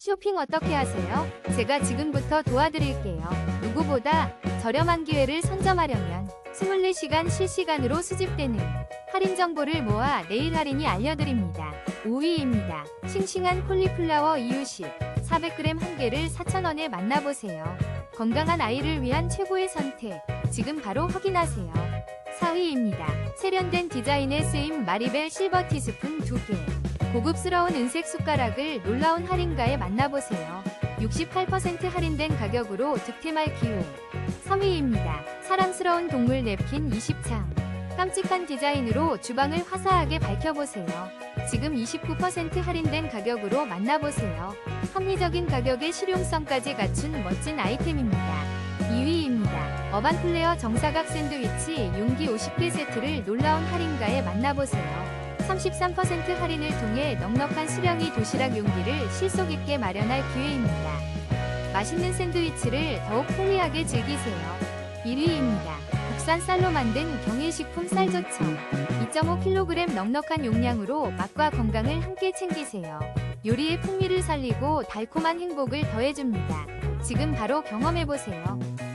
쇼핑 어떻게 하세요? 제가 지금부터 도와드릴게요. 누구보다 저렴한 기회를 선점하려면 24시간 실시간으로 수집되는 할인 정보를 모아 내일 할인이 알려드립니다. 5위입니다. 싱싱한 콜리플라워 이유식 400g 한 개를 4,000원에 만나보세요. 건강한 아이를 위한 최고의 선택. 지금 바로 확인하세요. 4위입니다. 세련된 디자인에 쓰임 마리벨 실버 티스푼 2개. 고급스러운 은색 숟가락을 놀라운 할인가에 만나보세요. 68% 할인된 가격으로 득템할 기회. 3위입니다. 사랑스러운 동물 냅킨 20창. 깜찍한 디자인으로 주방을 화사하게 밝혀보세요. 지금 29% 할인된 가격으로 만나보세요. 합리적인 가격에 실용성까지 갖춘 멋진 아이템입니다. 2위입니다. 어반 플레어 정사각 샌드위치 용기 50개 세트를 놀라운 할인가에 만나보세요. 33% 할인을 통해 넉넉한 수령이 도시락 용기를 실속 있게 마련할 기회입니다. 맛있는 샌드위치를 더욱 편리하게 즐기세요. 1위입니다. 국산 쌀로 만든 경일식품 쌀조청 2.5kg 넉넉한 용량으로 맛과 건강을 함께 챙기세요. 요리의 풍미를 살리고 달콤한 행복을 더해줍니다. 지금 바로 경험해보세요.